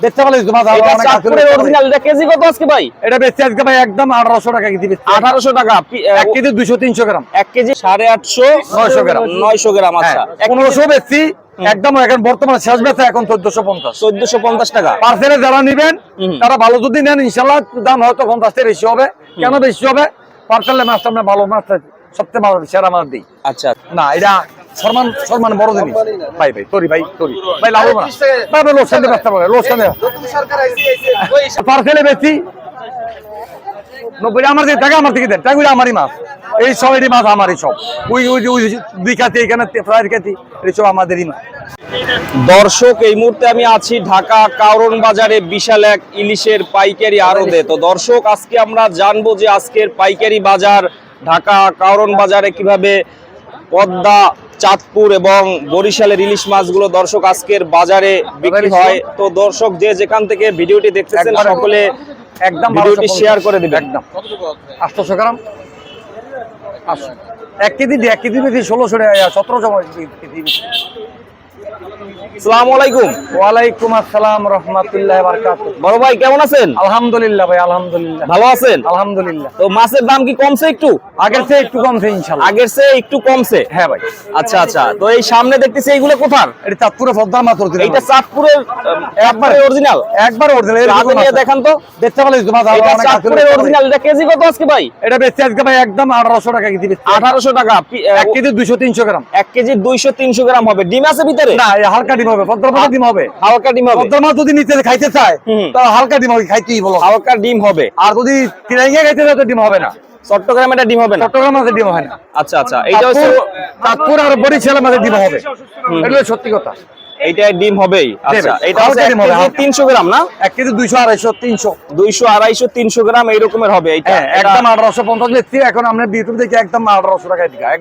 বেচতে পারলে তোমার এটা চাঁদপুরের অরিজিনাল কেজি কত আজকে ভাই? এটা বেচতে আজকে ভাই একদম আঠারোশো টাকা কেজি বেচতে আঠারোশো টাকা। পি- কেজি দুইশো তিনশো গ্রাম। এক কেজি সাড়ে আটশো 900 গ্রাম। নয়শো গ্রাম আচ্ছা। এক পনেরোশো বেচছি। একদম এখন বর্তমানে শেষ বেচা টাকা। পার্সেলে যারা নিবেন তারা ভালো যদি নেন ইনশাল্লাহ দাম হয়তো পঞ্চাশ বেশি হবে। কেন বেশি হবে? পার্সেলে মাছটা আমরা ভালো মাছটা সবচেয়ে ভালো সেরা মাছ দিই। আচ্ছা। না এটা সম্মান সম্মান বড় জিনিস। ভাই ভাই তরি ভাই তরি ভাই, লাভ না। ভাই ভাই লোকসান দিয়ে ব্যস্ত পারে লোকসান দিয়ে। পার্সেলে বেশি। নব্বই, আমার দিকে টাকা, আমার দিকে দেন। টাকা আমারই মাছ। এই সব এটি মাছ আমারই সব। ওই ওই ওই দুই খাতি এখানে ফ্রাইড খাতি, এই সব আমাদেরই মাছ। দর্শক, এই মুহূর্তে আমি আছি ঢাকা কারণ বাজারে, বিশাল এক ইলিশের পাইকারি আড়তে। তো দর্শক, আজকে আমরা জানব যে আজকের পাইকারি বাজার ঢাকা কারণ বাজারে কীভাবে পদ্মা চাঁদপুর এবং বরিশালের ইলিশ মাছগুলো দর্শক আজকের বাজারে বিক্রি হয়। তো দর্শক যে যেখান থেকে ভিডিওটি দেখতেছেন সকলে একদম ভিডিওটি শেয়ার করে দিবেন। একদম। আটশোশো গ্রাম। এক কেজি দিয়ে এক কেজি বেশি ষোলোশো সতেরোশো কেজি বেশি। আসসালামু আলাইকুম। ওয়ালাইকুম আসসালাম রহমতুল্লাহ বারকাতুহ। বড় ভাই কেমন আছেন? আলহামদুলিল্লাহ ভাই আলহামদুলিল্লাহ। ভালো আছেন? আলহামদুলিল্লাহ। তো মাছের দাম কি কমছে একটু? আগের চেয়ে একটু কমছে ইনশাল্লাহ আগের চেয়ে একটু কমছে? হ্যাঁ ভাই। আচ্ছা আচ্ছা। তো এই সামনে দেখতেছি এইগুলো কোথার? এটা চাঁদপুরে পদ্মা মাত্র এইটা চাঁদপুরের একবারে অরিজিনাল একবার অরিজিনাল হাতে নিয়ে দেখান তো। বেচতে পারলে তোমার এটা চাঁদপুরের অরিজিনাল এটা কেজি কত আজকে ভাই? এটা বেচতে আজকে ভাই একদম আঠারোশো টাকা কেজি টাকা। গ্রাম। এক কেজি দুইশো তিনশো গ্রাম হবে। ডিম আছে ভিতরে? না হালকা ডিম হবে পদ্মার ডিম হবে। হালকা ডিম হবে। পদ্মার যদি নিচে খাইতে চায় তাহলে হালকা ডিম হবে খাইতেই বলো। হালকা ডিম হবে। আর যদি তিরাঙ্গিয়া খাইতে চায় তো ডিম হবে না। চট্টগ্রামে এটা ডিম হবে না? চট্টগ্রাম মাছের ডিম হয় না। আচ্ছা আচ্ছা এইটা হচ্ছে চাঁদপুর- চাঁদপুর আর বরিশালের মাঝে ডিম হবে। এটা সত্যি কথা। এইটা ডিম হবেই। আচ্ছা এটা হচ্ছে হালকা ডিম হবে, হালকা। তিনশো গ্রাম না? এক কেজি দুইশো আড়াইশো তিনশো। দুইশো আড়াইশো তিনশো গ্রাম এইরকমের হবে এটা একদম আঠারোশো পঞ্চাশ এখন আমরা ইউটিউব দেখি একদম আঠারোশো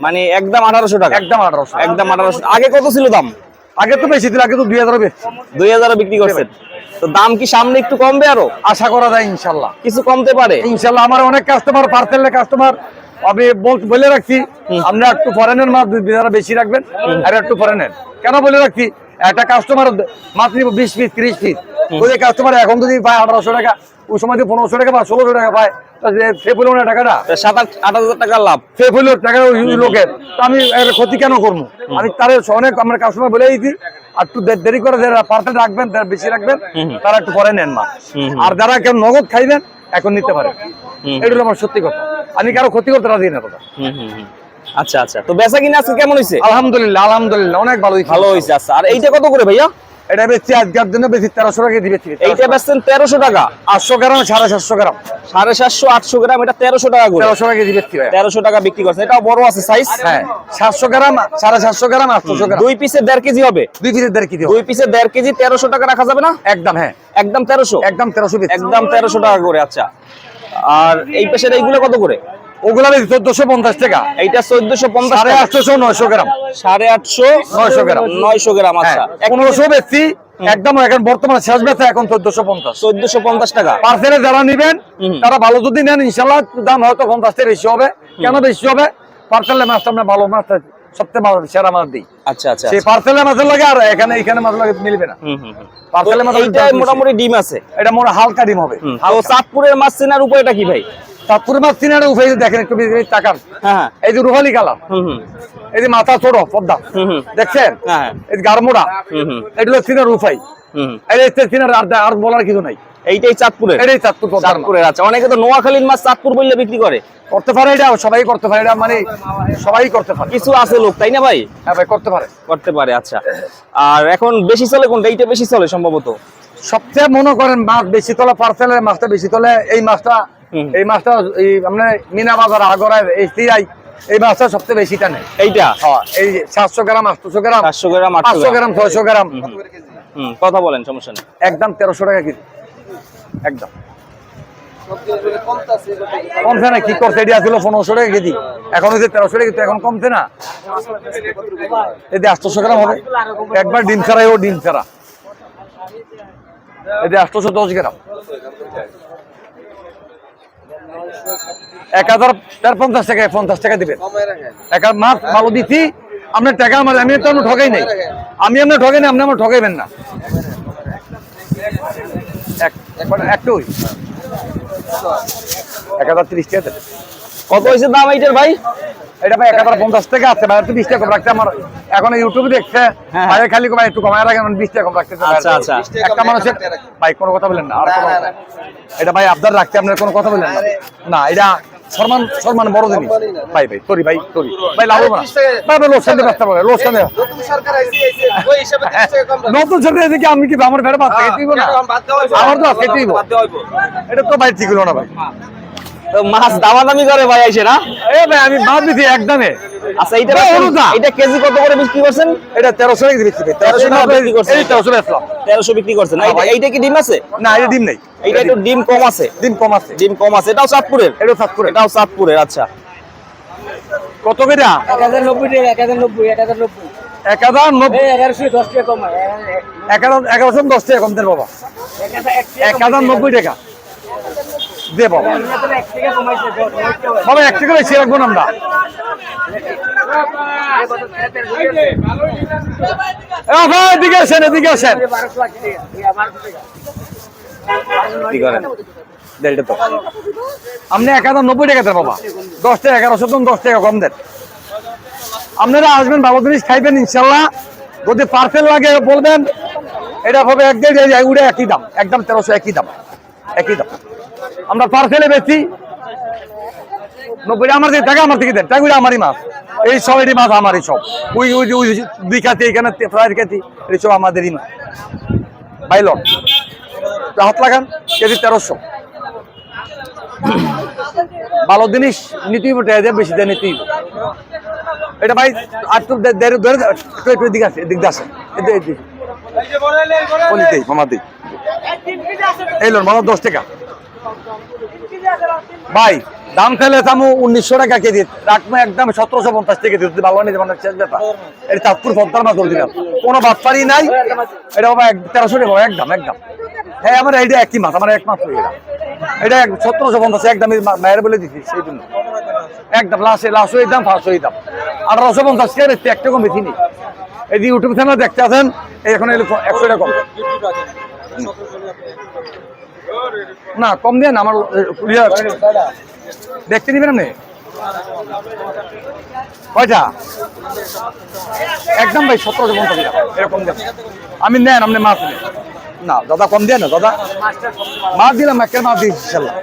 মানে একদম আঠারোশো টাকা। একদম আঠারোশো। একদম আঠারোশো আগে কত ছিল দাম? আগে তো বেশি ছিল আগে তো দুই হাজার দুই হাজার বিক্রি করছেন। তো দাম কি সামনে একটু কমবে আরও? আশা করা যায় ইনশাল্লাহ কিছু কমতে পারে? ইনশাল্লাহ আমার অনেক কাস্টমার পার্সেলের কাস্টমার আমি বলে রাখছি আমরা একটু ফরেনের মাছ দুই যারা বেশি রাখবেন আর একটু ফরেনের কেন বলে রাখছি? একটা কাস্টমার মাছ নিব বিশ পিস ত্রিশ পিস ওই কাস্টমার এখন যদি পায় আঠারোশো টাকা ওই সময় পনেরোশো টাকা বা ষোলোশো টাকা পায় তা যে- না টাকাটা। সাত আট আট হাজার টাকার লাভ। সে হইল টাকা ওই লোকের। তো আমি ক্ষতি কেন করব? আমি তার অনেক আমার কাস্টমার বলে দিয়েছি আর একটু দেরি করে যারা পার্সেন্ট রাখবেন যারা বেশি রাখবেন তারা একটু পরে নেন মা। আর যারা কেউ নগদ খাইবেন এখন নিতে পারে। এটা হলো আমার সত্যি কথা। আমি কারও ক্ষতি করতে রাজি না কথা আচ্ছা আচ্ছা। তো বেচা কিনা আজকে কেমন হয়েছে আলহামদুলিল্লাহ আলহামদুলিল্লাহ অনেক ভালো। ভালো হয়েছে আচ্ছা। আর এইটা কত করে ভাইয়া? এটা বেশি আজকের জন্য বেশি তেরোশো টাকা দিবে এইটা বেচছেন তেরোশো টাকা। আটশো গ্রাম সাড়ে সাতশো গ্রাম। সাড়ে সাতশো আটশো গ্রাম এটা তেরোশো টাকা করে। তেরোশো টাকা দিবে তেরোশো টাকা বিক্রি করছেন। এটাও বড় আছে সাইজ হ্যাঁ সাতশো গ্রাম সাড়ে সাতশো গ্রাম আটশো গ্রাম। দুই পিসে দেড় কেজি হবে? দুই পিসের দেড় কেজি দুই পিসে দেড় কেজি তেরোশো টাকা রাখা যাবে না? একদম হ্যাঁ। একদম তেরোশো? একদম তেরোশো পিস একদম তেরোশো টাকা করে আচ্ছা। আর এই পেশের এইগুলো কত করে? ওগুলা চোদ্দশো পঞ্চাশ টাকা। এইটা চোদ্দশো পঞ্চাশ সাড়ে নয়শো গ্রাম। সাড়ে আটশো 900 গ্রাম। নয়শো গ্রাম আচ্ছা। হ্যাঁ, পনেরোশো বেশি একদম এখন বর্তমানে শেষ বেচা এখন চোদ্দশো পঞ্চাশ। চোদ্দশো পঞ্চাশ টাকা। পার্সেলে যারা নিবেন তারা ভালো যদি নেন ইনশাল্লাহ দাম হয়তো পঞ্চাশ বেশি হবে। কেন বেশি হবে? পার্সেলের মাছটা আমরা ভালো মাছটা সবচেয়ে ভালো সেরা মাছ দিই। আচ্ছা আচ্ছা সেই পার্সেলের মাছের লাগে আর এখানে এখানে মাছ লাগে মিলবে না। পার্সেলের মাছ মোটামুটি ডিম আছে। এটা মোটা হালকা ডিম হবে। চাঁদপুরের মাছ চেনার উপায়টা কি ভাই? চাঁদপুরের মাছ চিনারে উঠে দেখেন একটু বেশি টাকার এই যে রুহালি কালার। হুম হুম। এই যে মাথা ছোট পদ্মা হুম, হুম। দেখছেন। এই গারমোড়া হুম, হুম। এগুলো চিনার উফাই হুম হুম। এই যে চিনার আর আর বলার কিছু নাই। এইটাই চাঁদপুরের। এটাই চাঁদপুর চাঁদপুরের আচ্ছা। অনেকে তো নোয়াখালীর মাছ চাঁদপুর বললে বিক্রি করে। করতে পারে এটা সবাই করতে পারে এটা মানে সবাই করতে পারে। কিছু আছে লোক তাই না ভাই? হ্যাঁ ভাই করতে পারে। করতে পারে আচ্ছা। আর এখন বেশি চলে কোনটা? এইটা বেশি চলে সম্ভবত? সবচেয়ে মনে করেন মাছ বেশি তোলা পার্সেলের মাছটা বেশি তোলে এই মাছটা। এই মাছটা এই আমরা মিনা বাজার আগরায় এই সিআই এই মাছটা সবচেয়ে বেশি টানে। এইটা? হ্যাঁ, এই সাতশো গ্রাম আটশো গ্রাম সাতশো গ্রাম আটশো গ্রাম। ছয়শো গ্রাম। কথা বলেন সমস্যা নেই। একদম তেরোশো টাকা কেজি। একদম। কমছে না কি করছে এটি আসলে পনেরোশো টাকা কেজি। এখন হচ্ছে তেরোশো টাকা কেজি এখন কমছে না? এটি আটশোশো গ্রাম হবে। একবার ডিম ছাড়াই ও ডিম ছাড়া। এটি আটশোশো দশ গ্রাম। এক হাজার পঞ্চাশ টাকা পঞ্চাশ টাকা দিবেন। এক হাজার মাছ ভালো দিচ্ছি আপনার টাকা আমার আমি তো আমি ঠকাই নাই। আমি আপনার ঠকাই নাই, আপনি আমার ঠকাইবেন না। একটু এক হাজার তিরিশ টাকা দেন। কত হয়েছে দাম এইটার ভাই? এটা ভাই এক হাজার পঞ্চাশ টাকা আছে ভাই একটু বিশ টাকা কম রাখতে আমার এখন ইউটিউব দেখছে হ্যাঁ। ভাই খালি ভাই একটু কমায় রাখেন আমি বিশ টাকা কম রাখতে আচ্ছা, আচ্ছা। একটা মানুষের ভাই কোনো কথা বলেন না আর কোনো এটা ভাই আবদার রাখতে আপনার কোনো কথা বলেন না। না এটা সম্মান সম্মান বড় জিনিস। ভাই ভাই সরি ভাই সরি ভাই লাভ না ভাই ভাই লোকসান দিয়ে ব্যস্ত হবে লোকসান দিয়ে নতুন সরকার এদিকে আমি কি আমার ভেড়া বাদ থেকে দিব না? আমার তো আজকে দিব। এটা তো ভাই ঠিক হলো না ভাই। তো মাছ দামাদামি করে ভাই আইসে না? এ ভাই আমি বাদ দিছি একদমে। আচ্ছা এইটা অনুদা। এটা কেজি কত করে বিক্রি করছেন? এটা তেরোশো টাকা দিচ্ছি ভাই 1300 বিক্রি করছেন। এই তেরোশো বেচলাম তেরোশো বিক্রি করছেন। এইটা- কি ডিম আছে? না এটা ডিম নেই। এইটা একটু ডিম। কম আছে। ডিম কম আছে। ডিম কম আছে। এটাও চাঁদপুরের? এটা সাতপুরে এটাও চাঁদপুরের আচ্ছা। কত করে? এক হাজার নব্বই টাকা এক হাজার নব্বই এক হাজার নব্বই। টাকা কম এক হাজার দশ টাকা কম দেন বাবা। এক হাজার নব্বই টাকা। দে বাবা। বাবা এক টাকা বেশি রাখব না আমরা। এদিকে আসেন এদিকে আসেন। আপনি এক হাজার নব্বই টাকা দেন বাবা। দশ টাকা এগারোশো দেন দশ টাকা কম দেন। আপনারা আসবেন ভালো জিনিস খাইবেন ইনশাল্লাহ। যদি পার্সেল লাগে বলবেন। এটা হবে এক দেড় উড়ে একই দাম। একদম তেরোশো একই দাম। একই দাম। আমরা পার্সেলে বেশি নব্বই আমার থেকে টাকা আমার থেকে দেন। টাকা আমারই মাছ। এই সব এটি মাছ আমারই সব। ওই ওই ওই দুই খাতি এখানে ফ্রাইয়ের খাতি এই সব আমাদেরই মাছ। বাইলন হাত লাগান কেজি তেরোশো। ভালো জিনিস নিতেই বটে এদের বেশি দেয় নিতেই এটা ভাই আর তো ধরে একটু এদিকে আছে এদিক দিয়ে আসে দেই এই লোন মামা দশ টাকা। ভাই, দাম ফেলে দামও উনিশশো টাকা কেজি। রাখব একদম সতেরোশো পঞ্চাশ থেকে যদি ভালো নিতে মানে শেষ ব্যাপার। এটা চাঁদপুর পদ্মার মাছ দিলাম কোনো বাটপারি নাই। এটা বাবা তেরোশো টাকা একদম একদম। হ্যাঁ আমার এইটা একই মাছ, আমার এক মাছ এটা এটা সতেরোশো পঞ্চাশ, একদম মায়ের বলে দিচ্ছি সেই জন্য। একদম লাস্টে লাস্ট হয়ে দাম ফার্স্ট হয়ে দাম। আঠারোশো পঞ্চাশ বেশি একটা কম বেশি নেই। এই যে ইউটিউব চ্যানেল দেখতে আছেন এখন একশো টাকা কম। না কম দেন আমার ইয়ে, দেখতে নিবেন আপনি? কয়টা? একদম ভাই সতেরোশো পঞ্চাশ টাকা। এরকম দেন। আমি নেন আপনি মাছ নেন। না দাদা কম দেন না দাদা। মাছ দিলাম একটা মাছ দিয়েছি ইনশাল্লাহ।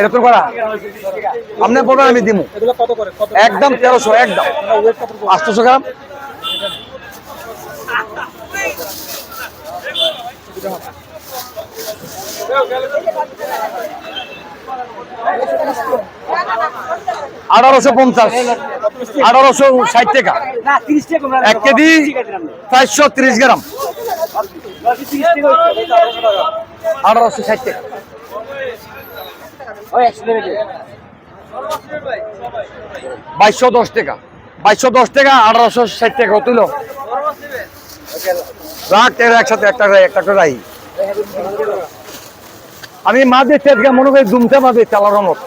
এরকম করা? আপনি বলবেন আমি দিমু। একদম তেরোশো একদম। আটশোশো গ্রাম। আঠারোশো পঞ্চাশ। আঠারোশো ষাট টাকা। এক কেজি চারশো তিরিশ গ্রাম। আঠারোশো ষাট টাকা। বাইশশো দশ টাকা। বাইশশো দশ টাকা আঠারোশো ষাট টাকা তুলো। রাখ একসাথে একটা একটা করে রাখি আমি মাছ দিচ্ছি আজকে মনে করি জুমতে মা দিচ্ছি আল্লাহ রহমত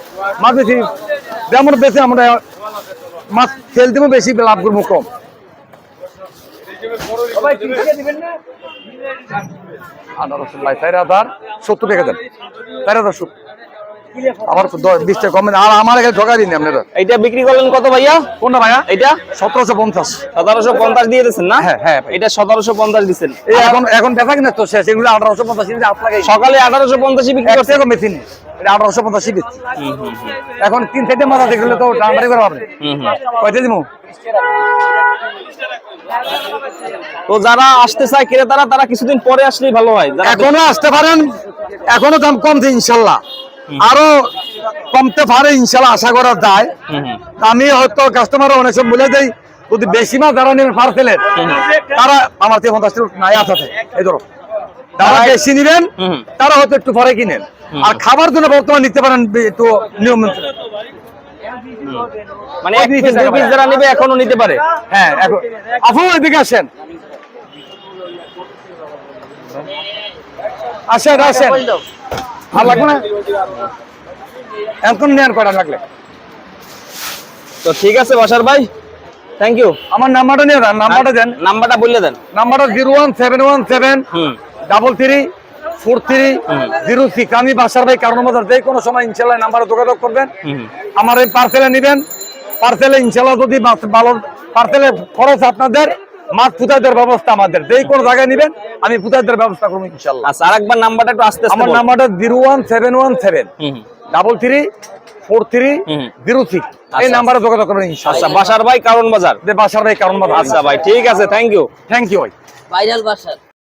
দিচ্ছি যেমন বেশি আমরা মাছ দিব বেশি লাভ করব কম। আনারসের লাই চার হাজার সত্তর টাকা দেন। চার হাজার সত্তর। বিশ টাকা কমে আর আমার এখানে ঠকা দিন আপনারা। এইটা বিক্রি করলেন কত ভাইয়া? কোনটা ভাইয়া? এইটা? সতেরোশো পঞ্চাশ। সতেরোশো পঞ্চাশ দিয়ে দিচ্ছেন না? হ্যাঁ, হ্যাঁ, এটা সতেরোশো পঞ্চাশ দিচ্ছেন এখন এখন দেখা কিনা তো শেষ। এগুলো আঠারোশো পঞ্চাশ সকালে আঠারোশো বিক্রি করছে এটা আঠারোশো পঞ্চাশি এখন তিন চারটে মাথা দেখলে তো টানাটানি করে কয়টা দিব তো যারা আসতে চায় ক্রেতারা তারা কিছুদিন পরে আসলেই ভালো হয়। এখনও আসতে পারেন। এখনও দাম কমছে ইনশাল্লাহ। আরও কমতে পারে ইনশাল্লাহ আশা করা যায়। আমি হয়তো কাস্টমার অনেক সময় বলে দেই যদি বেশি মাছ যারা নেবেন পার্সেলের তারা আমার থেকে পঞ্চাশ নাই আছে। এই ধরো যারা বেশি নিবেন তারা হয়তো একটু পরে কিনেন। আর খাবার জন্য বর্তমান নিতে পারেন একটু নিয়ম মানে এক পিস। যারা নেবে এখনও নিতে পারে। হ্যাঁ এখন আপু এদিকে আসেন। আসেন আসেন। আর লাগবে না? এখন নেন কয়টা লাগলে? তো ঠিক আছে বাসার ভাই। থ্যাংক ইউ আমার নাম্বারটা নিয়ে দেন নাম্বারটা দেন। নাম্বারটা বললে দেন। নাম্বারটা zero one seven one seven double three four three zero six. আমি বাসার ভাই কারণ মধ্যে যে কোনো সময় ইনশাল্লাহ নাম্বারে যোগাযোগ করবেন। আমার এই পার্সেলে নেবেন। পার্সেলে ইনশাল্লাহ যদি ভালো পার্সেলে খরচ আপনাদের মাছ পুতাই দেওয়ার ব্যবস্থা আমাদের। যে কোনো জায়গায় নেবেন আমি পুতাই দেওয়ার ব্যবস্থা করব ইনশাল্লাহ। আচ্ছা আরেকবার নাম্বারটা একটু আস্তে আমার নাম্বারটা zero one seven one seven. Double three four three hmm. Zero six. এই আচ্ছা। নাম্বারে যোগাযোগ করবেন আচ্ছা ইনশাল্লাহ বাসার ভাই কারণ বাজার? যে বাসার ভাই কারণ বাজার। আচ্ছা ভাই ঠিক আছে থ্যাংক ইউ থ্যাংক ইউ ভাই। ভাইরাল বাসার।